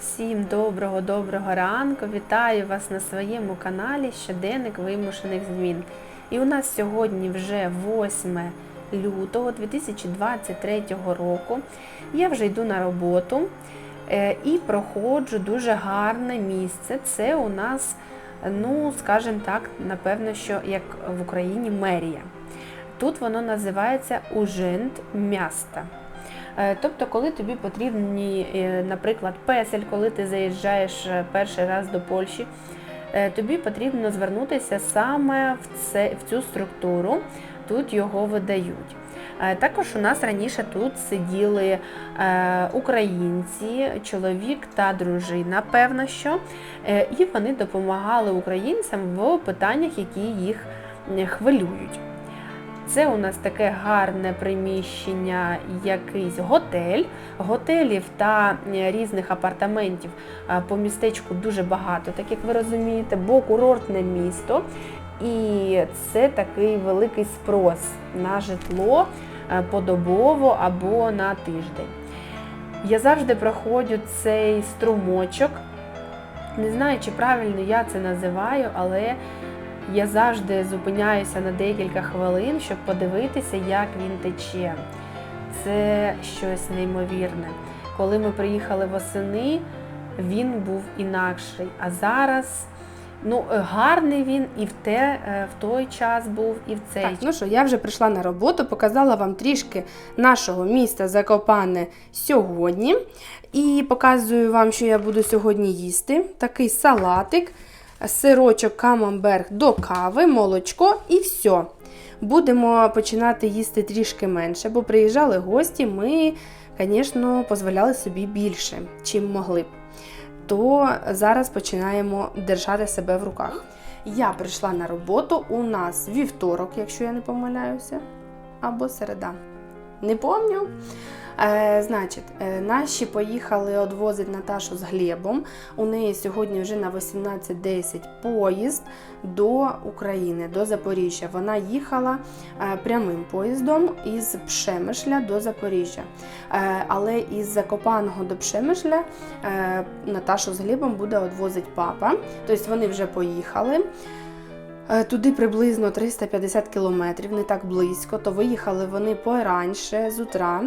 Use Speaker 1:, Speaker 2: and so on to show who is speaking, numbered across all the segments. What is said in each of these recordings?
Speaker 1: Всім доброго-доброго ранку! Вітаю вас на своєму каналі Щоденник вимушених змін. І у нас сьогодні вже 8 лютого 2023 року. Я вже йду на роботу е, і проходжу дуже гарне місце. Це у нас, ну, скажімо так, напевно, що як в Україні мерія. Тут воно називається Ужинт міста. Е, Тобто, коли тобі потрібні, е, наприклад, песель, коли ти заїжджаєш е, перший раз до Польщі, тобі потрібно звернутися саме в, це, в цю структуру, тут його видають. Також у нас раніше тут сиділи українці, чоловік та дружина, певно що, і вони допомагали українцям в питаннях, які їх хвилюють. Це у нас таке гарне приміщення, якийсь готель. Готелів та е, різних апартаментів е, по містечку дуже багато, так як ви розумієте, бо курортне місто. І це такий великий спрос на житло е, подобово або на тиждень. Я завжди проходжу цей струмочок. Не знаю, чи правильно я це називаю, але я завжди зупиняюся на декілька хвилин, щоб подивитися, як він тече. Це щось неймовірне. Коли ми приїхали восени, він був інакший. А зараз ну, гарний він і в, те, е, в той час був, і в цей
Speaker 2: Так, ну що, я вже прийшла на роботу, показала вам трішки нашого міста Закопане сьогодні. І показую вам, що я буду сьогодні їсти. Такий салатик, сирочок камамберг до кави, молочко і все. Будемо починати їсти трішки менше, бо приїжджали гості, ми, звісно, дозволяли собі більше, чим могли б. То зараз починаємо держати себе в руках. Я прийшла на роботу. У нас вівторок, якщо я не помиляюся, або середа. Не помню. Е, значить, е, наші поїхали одвозити Наташу з Глебом. У неї сьогодні вже на 18.10 поїзд до України, до Запоріжжя. Вона їхала е, прямим поїздом із Пшемишля до Запоріжжя. Е, але із Закопаного до Пшемишля е, Наташу з Глебом буде одвозити папа. Тобто вони вже поїхали. Е, Туди приблизно 350 кілометрів, не так близько, то виїхали вони пораніше з утра.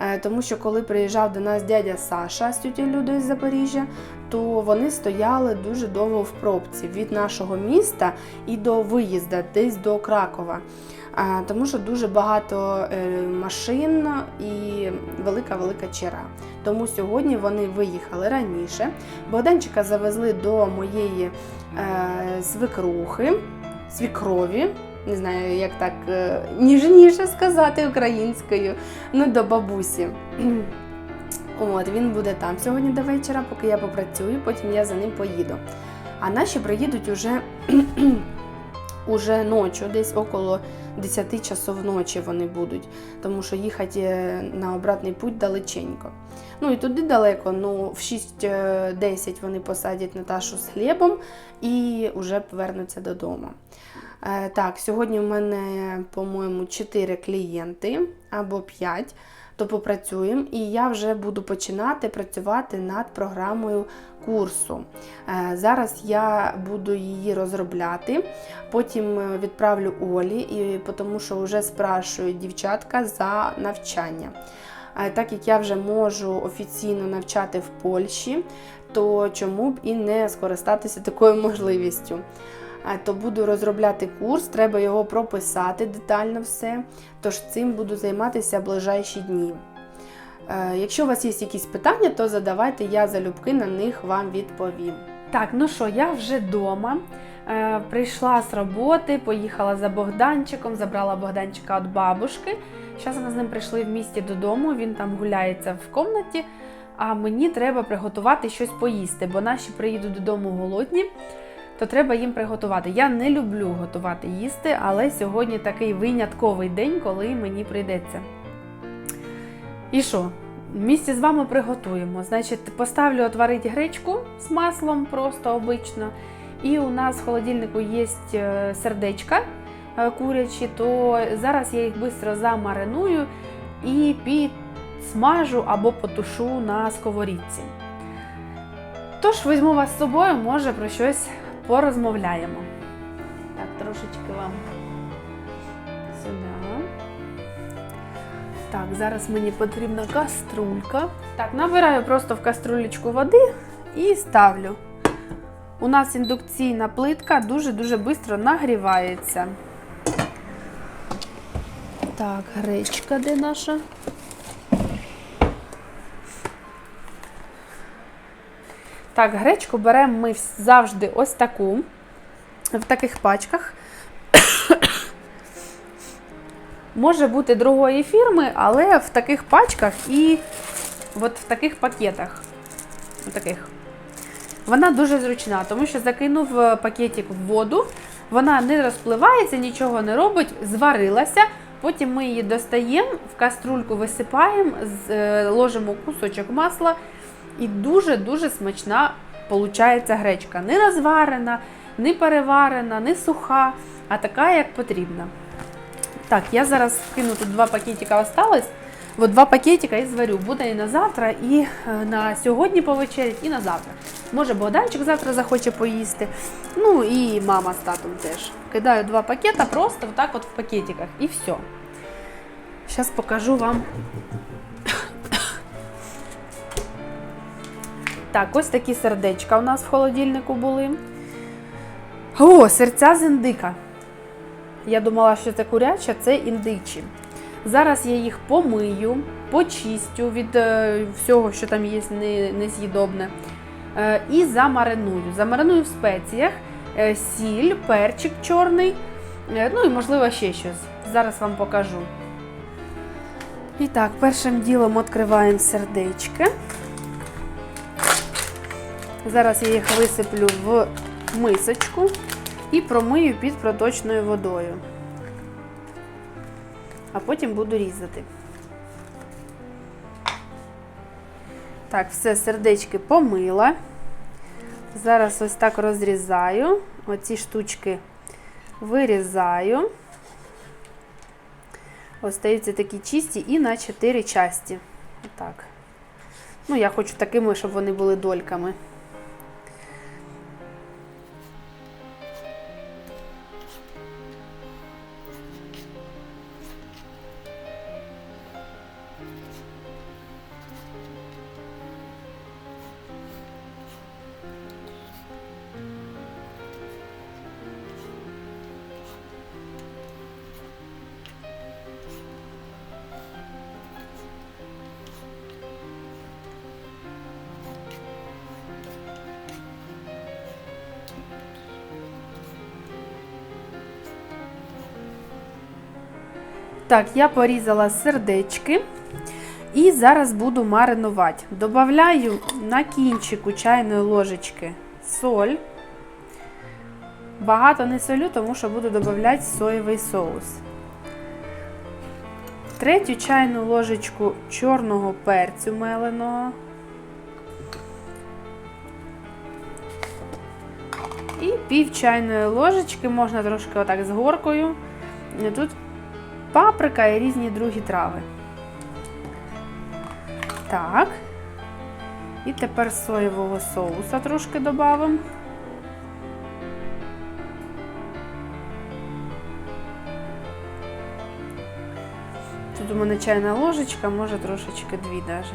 Speaker 2: Е, Тому що коли приїжджав до нас дядя Саша з тітю Людою з Запоріжжя, то вони стояли дуже довго в пробці від нашого міста і до виїзду, десь до Кракова. Тому що дуже багато е, машин і велика-велика черга. Тому сьогодні вони виїхали раніше. Богданчика завезли до моєї е, свекрухи, свікрові. Не знаю, як так е, ніжніше сказати українською. Ну, до бабусі. От, він буде там сьогодні до вечора, поки я попрацюю, потім я за ним поїду. А наші приїдуть уже, уже ночі, десь около 10 часов ночі вони будуть, тому що їхати е, на обратний путь далеченько. Ну і туди далеко, ну в 6-10 вони посадять Наташу з хлібом і вже повернуться додому. Е, Так, сьогодні в мене, по-моєму, 4 клієнти або 5, то попрацюємо, і я вже буду починати працювати над програмою курсу. Е, Зараз я буду її розробляти, потім е, відправлю Олі, і тому що вже спрашують дівчатка за навчання. Так як я вже можу офіційно навчати в Польщі, то чому б і не скористатися такою можливістю? То буду розробляти курс, треба його прописати детально все. Тож цим буду займатися ближайші дні. Е, Якщо у вас є якісь питання, то задавайте, я залюбки на них вам відповім.
Speaker 1: Так, ну що, я вже вдома. Е, прийшла з роботи, поїхала за Богданчиком, забрала Богданчика від бабушки. Зараз ми з ним прийшли в місті додому, він там гуляється в кімнаті, а мені треба приготувати щось поїсти, бо наші приїдуть додому голодні, то треба їм приготувати. Я не люблю готувати їсти, але сьогодні такий винятковий день, коли мені прийдеться. І що? Місті з вами приготуємо. Значить, поставлю отварити гречку з маслом, просто обично. І у нас в холодильнику є е, сердечка е, курячі, то зараз я їх швидко замариную і підсмажу або потушу на сковорідці. Тож візьму вас з собою, може про щось порозмовляємо. Так, трошечки вам сюди. Так, зараз мені потрібна каструлька. Так, набираю просто в каструлечку води і ставлю. У нас індукційна плитка дуже-дуже швидко нагрівається. Так, гречка де наша? Так, гречку беремо ми завжди ось таку, в таких пачках. Може бути другої фірми, але в таких пачках і от в таких пакетах. Таких. Вона дуже зручна, тому що закинув е, пакетик в воду, вона не розпливається, нічого не робить, зварилася. Потім ми її достаємо, в каструльку висипаємо, е, ложимо кусочок масла, і дуже-дуже смачна виходить гречка. Не розварена, не переварена, не суха, а така, як потрібна. Так, я зараз кину тут два пакетика осталось. От два пакетика і зварю. Буде і на завтра, і е, на сьогодні повечерять, і на завтра. Може, Богданчик завтра захоче поїсти. Ну і мама з татом теж. Кидаю два пакета просто так от в пакетиках. І все. Зараз покажу вам. Так, ось такі сердечка у нас в холодильнику були. О, серця з індика. Я думала, що це куряча, це індичі. Зараз я їх помию, почистю від е, всього, що там є не- нез'їдобне. Е, і замариную. Замариную в спеціях е, сіль, перчик чорний, ну і можливо ще щось. Зараз вам покажу. І так, першим ділом відкриваємо сердечки. Зараз я їх висиплю в мисочку і промию під проточною водою. А потім буду різати. Так, все, сердечки помила. Зараз ось так розрізаю. Оці штучки вирізаю. Остаються такі чисті і на 4 часті. Отак. Ну, я хочу такими, щоб вони були дольками. Так, я порізала сердечки і зараз буду маринувати. Добавляю на кінчику чайної ложечки соль. Багато не солю, тому що буду додавати соєвий соус. Третю чайну ложечку чорного перцю меленого. І пів чайної ложечки, можна трошки отак з горкою. Тут паприка і різні другі трави. Так. І тепер соєвого соуса трошки додамо. Тут у мене чайна ложечка, може трошечки дві навіть.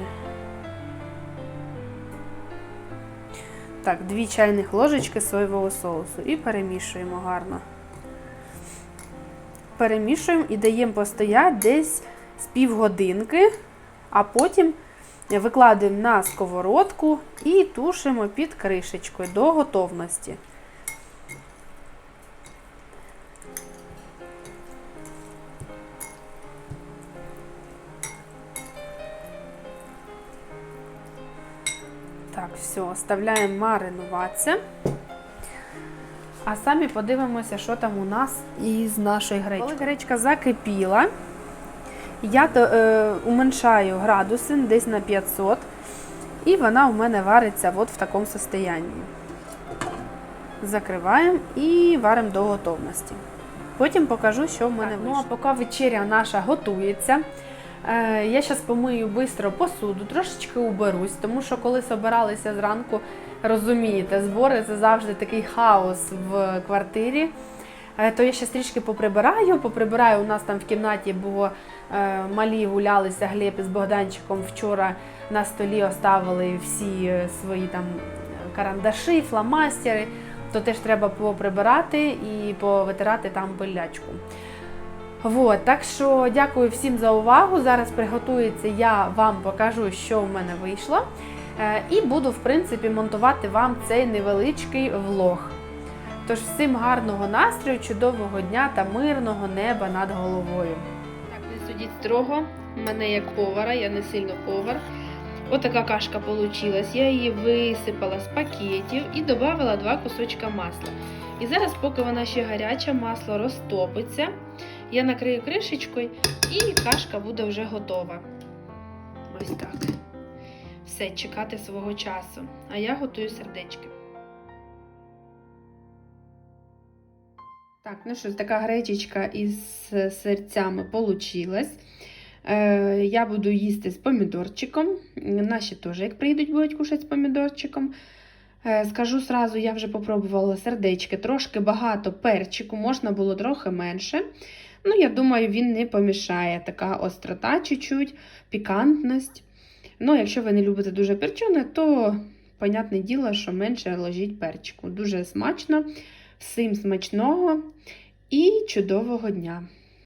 Speaker 1: Так, дві чайних ложечки соєвого соусу і перемішуємо гарно перемішуємо і даємо постояти десь з півгодинки, а потім викладаємо на сковородку і тушимо під кришечкою до готовності. Так, все, оставляємо маринуватися. А самі подивимося, що там у нас із нашою гречкою. Коли гречка закипіла, я то, е, уменьшаю градуси десь на 500, і вона у мене вариться от в такому состоянні. Закриваємо і варимо до готовності. Потім покажу, що в мене вийшло. Ну а поки вечеря наша готується, Я зараз помию швидко посуду, трошечки уберусь, тому що коли собиралися зранку, розумієте, збори це завжди такий хаос в квартирі. Е, То я ще трішки поприбираю. Поприбираю у нас там в кімнаті, бо е, малі гулялися Глеб із Богданчиком вчора на столі оставили всі е, свої там карандаші, фломастери. То теж треба поприбирати і повитирати там пилячку. Вот, так що дякую всім за увагу. Зараз приготується, я вам покажу, що в мене вийшло. Е, І буду, в принципі, монтувати вам цей невеличкий влог. Тож всім гарного настрою, чудового дня та мирного неба над головою. Так, не судіть строго, мене як повара, я не сильно повар. Отака кашка вийшла. Я її висипала з пакетів і додала два кусочка масла. І зараз, поки вона ще гаряча, масло розтопиться, я накрию кришечкою і кашка буде вже готова. Ось так. Все, чекати свого часу. А я готую сердечки. Так, ну що, така гречечка із серцями получилась. Е, я буду їсти з помідорчиком. Наші теж, як прийдуть, будуть кушати з помідорчиком. Е, скажу сразу, я вже попробувала сердечки, трошки багато перчику, можна було трохи менше. Ну, я думаю, він не помішає. Така острота, чуть-чуть, пікантність. Ну, якщо ви не любите дуже перчене, то, понятне діло, що менше ложіть перчику. Дуже смачно, всім смачного і чудового дня!